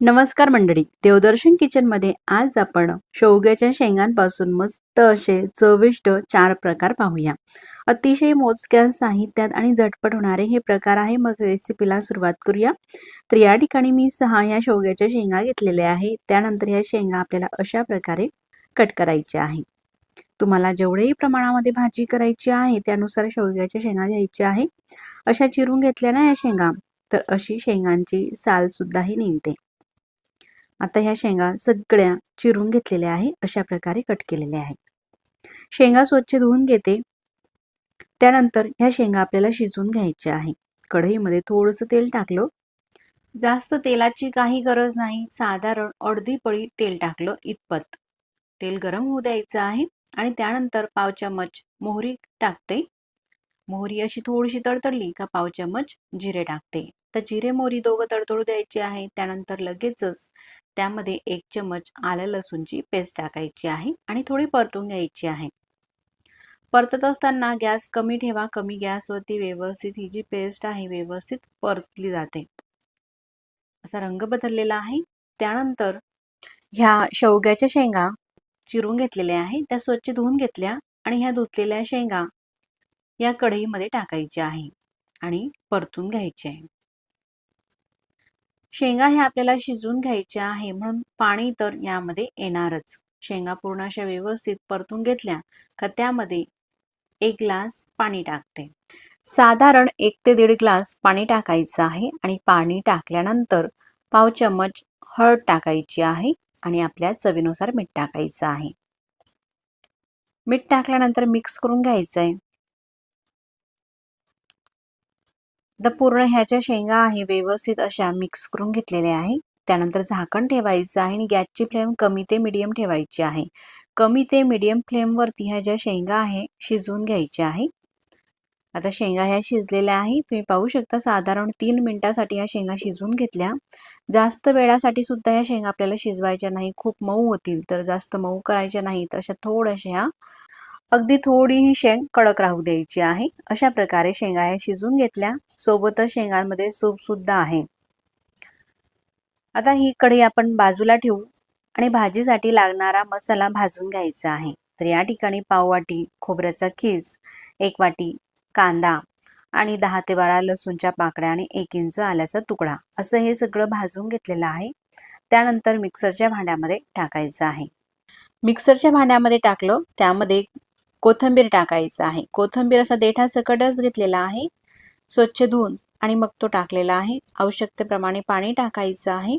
नमस्कार मंडळी देवदर्शन किचनमध्ये आज आपण शेवग्याच्या शेंगांपासून मस्त असे चविष्ट चार प्रकार पाहूया. अतिशय मोजक्या साहित्यात आणि झटपट होणारे हे प्रकार आहे मग रेसिपीला सुरुवात करूया. तर या ठिकाणी मी सहा या शेवग्याच्या शेंगा घेतलेल्या आहे. त्यानंतर ह्या शेंगा आपल्याला अशा प्रकारे कट करायच्या आहे. तुम्हाला जेवढेही प्रमाणामध्ये भाजी करायची आहे त्यानुसार शेवग्याच्या शेंगा घ्यायच्या आहे. अशा चिरून घेतल्या ना या शेंगा तर अशी शेंगांची साल सुद्धाही निघते. आता ह्या शेंगा सगळ्या चिरून घेतलेल्या आहे अशा प्रकारे कट केलेल्या आहेत. शेंगा स्वच्छ धुवून घेते. त्यानंतर ह्या शेंगा आपल्याला शिजवून घ्यायच्या आहे. कढईमध्ये थोडंसं तेल टाकलं. जास्त तेलाची काही गरज नाही. साधारण अर्धी पळी तेल टाकलं इतपत. तेल गरम होऊ द्यायचं आहे आणि त्यानंतर पाव चमच मोहरी टाकते. मोहरी अशी थोडीशी तडतडली का पाव चमच जिरे टाकते. तर जिरे मोहरी दोघं तडतडू द्यायची आहे. त्यानंतर लगेचच त्यामध्ये एक चमच आलं लसूणची पेस्ट टाकायची आहे आणि थोडी परतून घ्यायची आहे. परतत असताना गॅस कमी ठेवा. कमी गॅसवरती व्यवस्थित ही जी पेस्ट आहे व्यवस्थित परतली जाते. असा रंग बदललेला आहे. त्यानंतर ह्या शेवग्याच्या शेंगा चिरून घेतलेल्या आहे त्या स्वच्छ धुवून घेतल्या आणि ह्या धुतलेल्या शेंगा या कढईमध्ये टाकायच्या आहे आणि परतून घ्यायचे आहे शेंगा हे आपल्याला शिजून घ्यायच्या आहे म्हणून पाणी तर यामध्ये येणारच. शेंगा पूर्ण अशा व्यवस्थित परतून घेतल्या का त्यामध्ये एक ग्लास पाणी टाकते. साधारण एक ते दीड ग्लास पाणी टाकायचं आहे आणि पाणी टाकल्यानंतर पाव चम्मच हळद टाकायची आहे आणि आपल्या चवीनुसार मीठ टाकायचं आहे. मीठ टाकल्यानंतर मिक्स करून घ्यायचं आहे तर पूर्ण ह्याच्या शेंगा आहे व्यवस्थित अशा मिक्स करून घेतलेल्या आहे. त्यानंतर झाकण ठेवायचं आहे आणि गॅसची फ्लेम कमी ते मिडियम ठेवायची आहे. कमी ते मिडियम फ्लेमवरती ह्या ज्या शेंगा आहे शिजवून घ्यायच्या आहे. आता शेंगा ह्या शिजलेल्या आहे तुम्ही पाहू शकता साधारण तीन मिनिटासाठी ह्या शेंगा शिजवून घेतल्या. जास्त वेळासाठी सुद्धा ह्या शेंगा आपल्याला शिजवायच्या नाही. खूप मऊ होतील. तर जास्त मऊ करायच्या नाही. तर अशा थोड्याशा ह्या अगदी थोडी ही शेंग कडक राहू द्यायची आहे. अशा प्रकारे शेंगा ह्या शिजून घेतल्या. सोबतच शेंगांमध्ये सूप सुद्धा आहे. आता ही कढई आपण बाजूला ठेवू आणि भाजीसाठी लागणारा मसाला भाजून घ्यायचा आहे. तर या ठिकाणी पाववाटी खोबऱ्याचा खीस एक वाटी कांदा आणि दहा ते बारा लसूणच्या पाकड्या आणि एक इंच आल्याचा तुकडा. असं हे सगळं भाजून घेतलेलं आहे. त्यानंतर मिक्सरच्या भांड्यामध्ये टाकायचं आहे. मिक्सरच्या भांड्यामध्ये टाकलं. त्यामध्ये कोथंबीर टाकायचं आहे. कोथंबीर असा देठा सकटच घेतलेला आहे. स्वच्छ धुवून आणि मग तो टाकलेला आहे. आवश्यकतेप्रमाणे पाणी टाकायचं आहे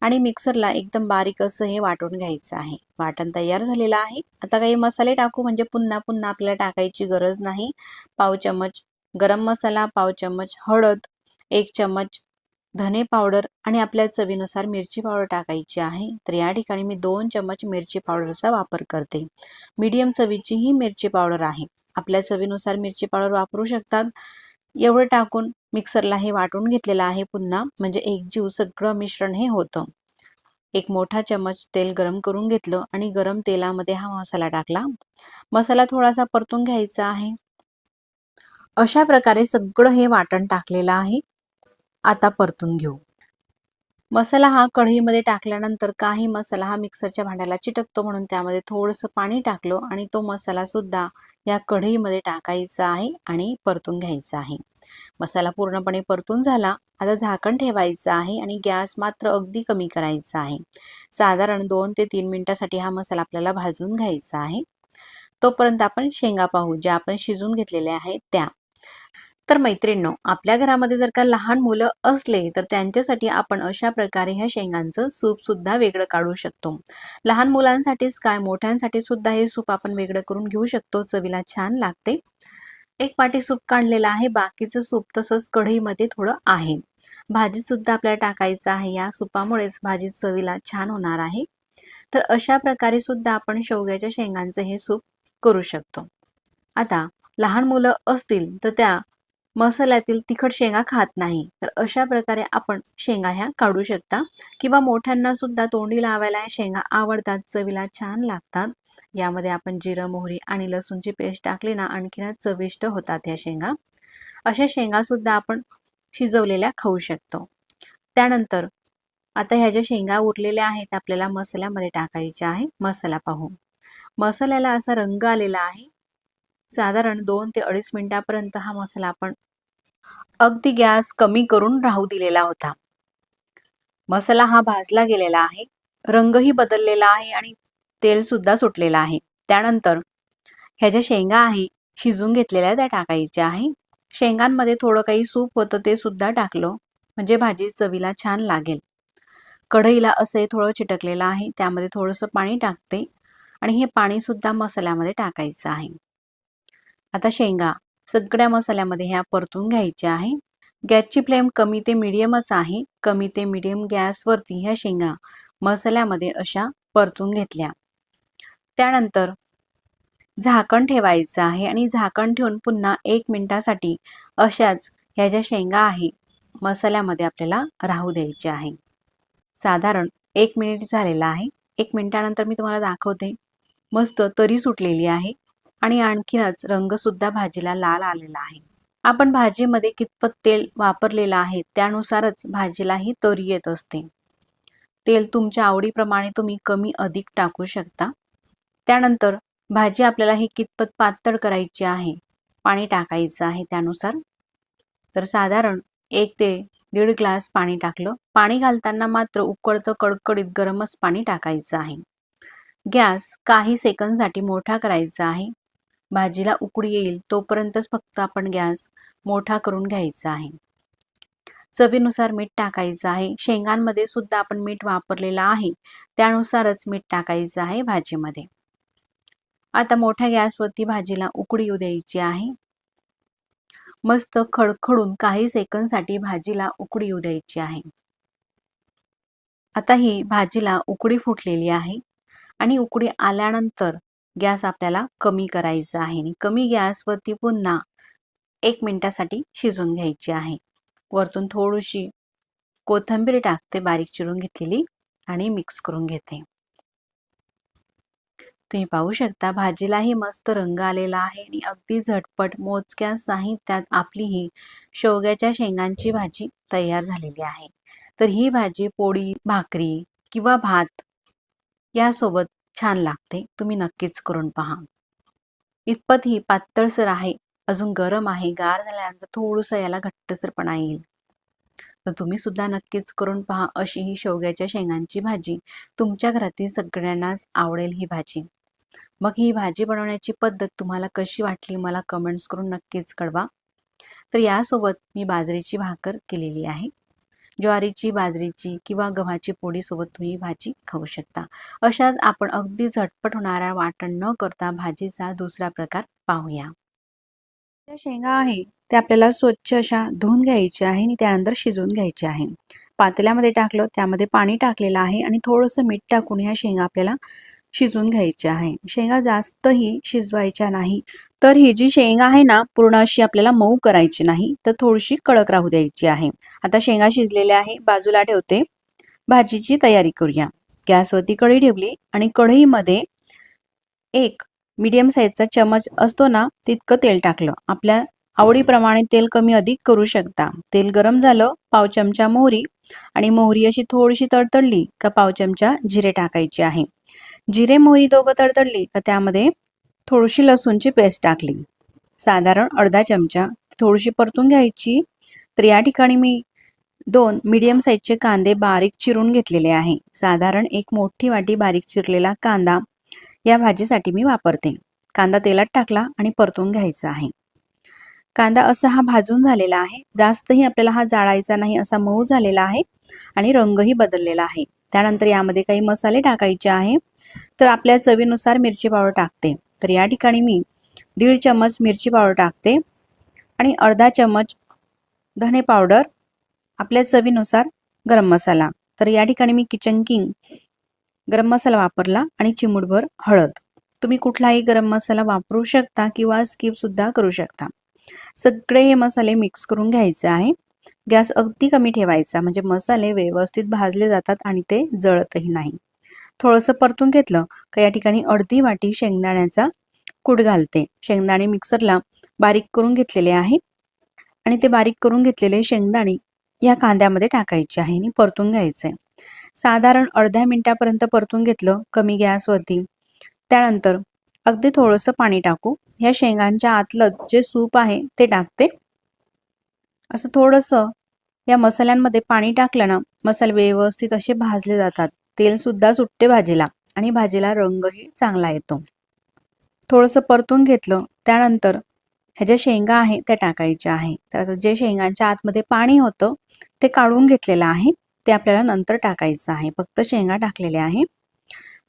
आणि मिक्सरला एकदम बारीक असं हे वाटून घ्यायचं आहे. वाटण तयार झालेलं आहे. आता काही मसाले टाकू म्हणजे पुन्हा पुन्हा आपल्याला टाकायची गरज नाही. पाव चमच गरम मसाला पाव चमच हळद एक चमच धने पावडर आणि आपल्या चवीनुसार मिरची पावडर टाकायची आहे. तर या ठिकाणी मी दोन चमच मिरची पावडरचा वापर करते. मीडियम चवीची ही मिरची पावडर आहे. आपल्या चवीनुसार मिरची पावडर वापरू शकतात. एवढं टाकून मिक्सरला हे वाटून घेतलेलं आहे पुन्हा. म्हणजे एक जीव सगळं मिश्रण हे होतं. एक मोठा चमच तेल गरम करून घेतलं आणि गरम तेलामध्ये हा मसाला टाकला. मसाला थोडासा परतून घ्यायचा आहे. अशा प्रकारे सगळं हे वाटण टाकलेलं आहे. आता परतून घेऊ. मसाला हा कढईमध्ये टाकल्यानंतर काही मसाला हा मिक्सरच्या भांड्याला चिटकतो म्हणून त्यामध्ये थोडंसं पाणी टाकलो आणि तो मसाला सुद्धा या कढईमध्ये टाकायचा आहे आणि परतून घ्यायचा आहे. मसाला पूर्णपणे परतून झाला. आता झाकण ठेवायचं आहे आणि गॅस मात्र अगदी कमी करायचा आहे. साधारण दोन ते तीन मिनिटासाठी हा मसाला आपल्याला भाजून घ्यायचा आहे. तोपर्यंत आपण शेंगा पाहू ज्या आपण शिजून घेतलेल्या आहेत त्या. तर मैत्रिणींनो आपल्या घरामध्ये जर का लहान मुलं असले तर त्यांच्यासाठी आपण अशा प्रकारे ह्या शेंगांचं सूप सुद्धा वेगळं काढू शकतो. लहान मुलांसाठीच काय मोठ्यांसाठी सुद्धा हे सूप आपण वेगळं करून घेऊ शकतो. चवीला छान लागते. एक पाटी सूप काढलेलं आहे. बाकीचं सूप तसंच कढईमध्ये थोडं आहे. भाजी सुद्धा आपल्याला टाकायचं आहे. या सुपामुळेच भाजी चवीला छान होणार आहे. तर अशा प्रकारे सुद्धा आपण शेवग्याच्या शेंगांचं हे सूप करू शकतो. आता लहान मुलं असतील तर त्या मसाल्यातील तिखट शेंगा खात नाही. तर अशा प्रकारे आपण शेंगा ह्या काढू शकता. किंवा मोठ्यांना सुद्धा तोंडी लावायला ह्या शेंगा आवडतात चवीला छान लागतात. यामध्ये आपण जिरं मोहरी आणि लसूणची पेस्ट टाकली ना आणखीन चविष्ट होतात ह्या शेंगा. अशा शेंगा सुद्धा आपण शिजवलेल्या खाऊ शकतो. त्यानंतर आता ह्या ज्या शेंगा उरलेल्या आहेत आपल्याला मसाल्यामध्ये टाकायच्या आहे. मसाला पाहू. मसाल्याला असा रंग आलेला आहे साधारण दोन ते अडीच मिनिटापर्यंत हा मसाला आपण अगदी गॅस कमी करून राहू दिलेला होता. मसाला हा भाजला गेलेला आहे रंगही बदललेला आहे आणि तेल सुद्धा सुटलेलं आहे. त्यानंतर ह्या ज्या शेंगा आहे शिजून घेतलेल्या त्या टाकायच्या आहे. शेंगांमध्ये थोडं काही सूप होतं ते सुद्धा टाकलं म्हणजे भाजी चवीला छान लागेल. कढईला असं थोडं चिटकलेलं आहे त्यामध्ये थोडंसं पाणी टाकते आणि हे पाणी सुद्धा मसाल्यामध्ये टाकायचं आहे. आता शेंगा. सगळ्या मसाल्यामध्ये ह्या परतून घ्यायच्या आहे. गॅसची फ्लेम कमी ते मिडियमच आहे. कमी ते मिडियम गॅसवरती ह्या शेंगा मसाल्यामध्ये अशा परतून घेतल्या. त्यानंतर झाकण ठेवायचं आहे आणि झाकण ठेवून पुन्हा एक मिनिटासाठी अशाच ह्या ज्या शेंगा आहे मसाल्यामध्ये आपल्याला राहू द्यायचे आहे. साधारण एक मिनिट झालेला आहे. एक मिनिटानंतर मी तुम्हाला दाखवते. मस्त तरी सुटलेली आहे. आणि आणखीनच रंगसुद्धा भाजीला लाल आलेला आहे. आपण भाजीमध्ये कितपत तेल वापरलेलं आहे त्यानुसारच भाजीलाही तरी येत असते. तेल तुमच्या आवडीप्रमाणे तुम्ही कमी अधिक टाकू शकता. त्यानंतर भाजी आपल्याला ही कितपत पातळ करायची आहे पाणी टाकायचं आहे त्यानुसार. तर साधारण एक ते दीड ग्लास पाणी टाकलं. पाणी घालताना मात्र उकळतं कडकडीत गरमच पाणी टाकायचं आहे. गॅस काही सेकंदसाठी मोठा करायचा आहे. भाजीला उकडी येईल तोपर्यंतच फक्त आपण गॅस मोठा करून घ्यायचा आहे. चवीनुसार मीठ टाकायचं आहे. शेंगांमध्ये सुद्धा आपण मीठ वापरलेलं आहे. त्यानुसारच मीठ टाकायचं आहे भाजीमध्ये. आता मोठ्या गॅसवरती भाजीला उकडी येऊ द्यायची आहे. मस्त खडखडून काही सेकंदसाठी भाजीला उकडी येऊ द्यायची आहे. आता ही भाजीला उकडी फुटलेली आहे आणि उकडी आल्यानंतर गॅस आपल्याला कमी करायचा आहे आणि कमी गॅसवरती पुन्हा एक मिनिटासाठी शिजून घ्यायची आहे. वरतून थोडीशी कोथिंबीर टाकते बारीक चिरून घेतलेली आणि मिक्स करून घेते. तुम्ही पाहू शकता भाजीलाही मस्त रंग आलेला आहे आणि अगदी झटपट मोजक्या साहित्यात आपली ही शेवग्याच्या शेंगांची भाजी तयार झालेली आहे. तर ही भाजी पोळी भाकरी किंवा भात यासोबत छान लागते. तुम्ही नक्कीच करून पहा. इतपत ही पातळसर आहे अजून गरम आहे गार झाल्यानंतर थोडंसं याला घट्टसरपणा येईल. तर तुम्ही सुद्धा नक्कीच करून पहा अशी ही शेवग्याच्या शेंगांची भाजी. तुमच्या घरातील सगळ्यांनाच आवडेल ही भाजी. मग ही भाजी बनवण्याची पद्धत तुम्हाला कशी वाटली मला कमेंट्स करून नक्कीच कळवा. तर यासोबत मी बाजरीची भाकर केलेली आहे. ज्वारीची बाजरीची किंवा गव्हाची पोळीसोबत तुम्ही भाजी खाऊ शकता. अशाच आपण अगदी झटपट होणारा वाटण न करता भाजीचा दुसरा प्रकार पाहूया. ज्या शेंगा आहे त्या आपल्याला स्वच्छ अशा धुवून घ्यायच्या आहे आणि त्यानंतर शिजवून घ्यायचे आहे. पातेल्यामध्ये टाकलं त्यामध्ये पाणी टाकलेलं आहे आणि थोडंसं मीठ टाकून ह्या शेंगा आपल्याला शिजवून घ्यायच्या आहे. शेंगा जास्तही शिजवायच्या नाही. तर ही जी शेंगा आहे ना पूर्ण अशी आपल्याला मऊ करायची नाही तर थोडीशी कडक राहू द्यायची आहे. आता शेंगा शिजलेल्या आहे बाजूला ठेवते. भाजीची तयारी करूया. गॅसवरती कढई ठेवली आणि कढईमध्ये एक मीडियम साईजचा चमच असतो ना तितकं तेल टाकलं. आपल्या आवडीप्रमाणे तेल कमी अधिक करू शकता. तेल गरम झालं पाव चमचा मोहरी आणि मोहरी अशी थोडीशी तडतडली का पाव चमचा जिरे टाकायचे आहे. जिरे मोहरी दोघं तडतडली का त्यामध्ये थोडीशी लसूणची पेस्ट टाकली. साधारण अर्धा चमचा थोडीशी परतून घ्यायची. तर या ठिकाणी मी दोन मीडियम साईजचे कांदे बारीक चिरून घेतलेले आहे. साधारण एक मोठी वाटी बारीक चिरलेला कांदा या भाजीसाठी मी वापरते. कांदा तेलात टाकला आणि परतून घ्यायचा आहे. कांदा असा हा भाजून झालेला आहे. जास्तही आपल्याला हा जाळायचा नाही असा मऊ झालेला आहे आणि रंगही बदललेला आहे. त्यानंतर यामध्ये काही मसाले टाकायचे आहे. तर आपल्या चवीनुसार मिरची पावडर टाकते. तर या ठिकाणी मी दीड चमच मिरची पावडर टाकते आणि अर्धा चमच धने पावडर आपल्या चवीनुसार गरम मसाला. तर या ठिकाणी मी किचन किंग गरम मसाला वापरला आणि चिमूटभर हळद. तुम्ही कुठलाही गरम मसाला वापरू शकता किंवा स्किप सुद्धा करू शकता. सगळे हे मसाले मिक्स करून घ्यायचे आहे. गॅस अगदी कमी ठेवायचा म्हणजे मसाले व्यवस्थित भाजले जातात आणि ते जळतही नाही. थोडंसं परतून घेतलं का या ठिकाणी अर्धी वाटी शेंगदाण्याचा कूट घालते. शेंगदाणे मिक्सरला बारीक करून घेतलेले आहे आणि ते बारीक करून घेतलेले शेंगदाणे या कांद्यामध्ये टाकायचे आहे आणि परतून घ्यायचे. साधारण अर्ध्या मिनिटापर्यंत परतून घेतलं कमी गॅसवरती. त्यानंतर अगदी थोडंसं पाणी टाकू. ह्या शेंगांच्या आतलं जे सूप आहे ते टाकते. असं थोडंसं या मसाल्यांमध्ये पाणी टाकलं ना मसाले व्यवस्थित असे भाजले जातात. तेल सुद्धा सुटते भाजीला आणि भाजीला रंगही चांगला येतो. थोडंसं परतून घेतलं त्यानंतर ह्या ज्या शेंगा आहे त्या टाकायच्या आहे. तर आता जे शेंगांच्या आतमध्ये पाणी होतं ते काढून घेतलेलं आहे. ते आपल्याला नंतर टाकायचं आहे. फक्त शेंगा टाकलेल्या आहे.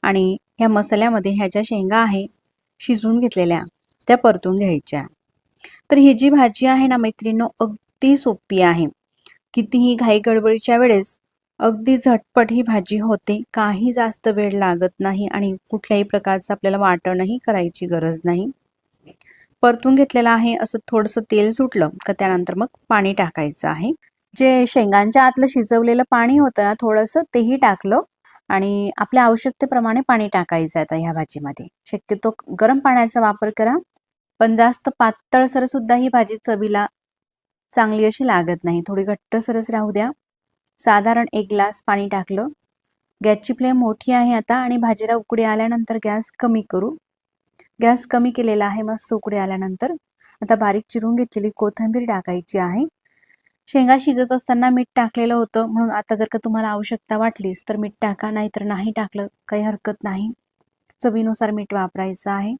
आणि ह्या मसाल्यामध्ये ह्या ज्या शेंगा आहे शिजवून घेतलेल्या त्या परतून घ्यायच्या. तर ही जी भाजी आहे ना मैत्रिणींनो अगदी सोपी आहे. कितीही घाई गडबडीच्या वेळेस अगदी झटपट ही भाजी होते. काही जास्त वेळ लागत नाही आणि कुठल्याही प्रकारचं आपल्याला वाटणही करायची गरज नाही. परतून घेतलेलं आहे असं थोडंसं तेल सुटलं का त्यानंतर मग पाणी टाकायचं आहे. जे शेंगांच्या आतलं शिजवलेलं पाणी होतं ना थोडंसं तेही टाकलं आणि आपल्या आवश्यकतेप्रमाणे पाणी टाकायचं आहे आता ह्या भाजीमध्ये. शक्यतो गरम पाण्याचा वापर करा पण जास्त पातळसर सुद्धा ही भाजी चवीला चांगली अशी लागत नाही. थोडी घट्टसरच राहू द्या. साधारण एक ग्लास पाणी टाकलं. गॅसची फ्लेम मोठी आहे आता आणि भाजीला उकडी आल्यानंतर गॅस कमी करू. गॅस कमी केलेला आहे मस्त उकडी आल्यानंतर. आता बारीक चिरून घेतलेली कोथिंबीर टाकायची आहे. शेंगा शिजत असताना मीठ टाकलेलं होतं म्हणून आता जर का तुम्हाला आवश्यकता वाटलीच तर मीठ टाका नाही तर नाही टाकलं काही हरकत नाही. चवीनुसार मीठ वापरायचं आहे.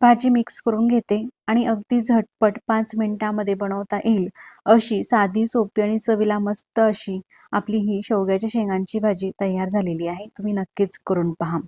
भाजी मिक्स करून घेते आणि अगदी झटपट पाच मिनिटामध्ये बनवता येईल. अशी साधी सोपी आणि चवीला मस्त अशी आपली ही शेवग्याच्या शेंगांची भाजी तयार झालेली आहे. तुम्ही नक्कीच करून पहा.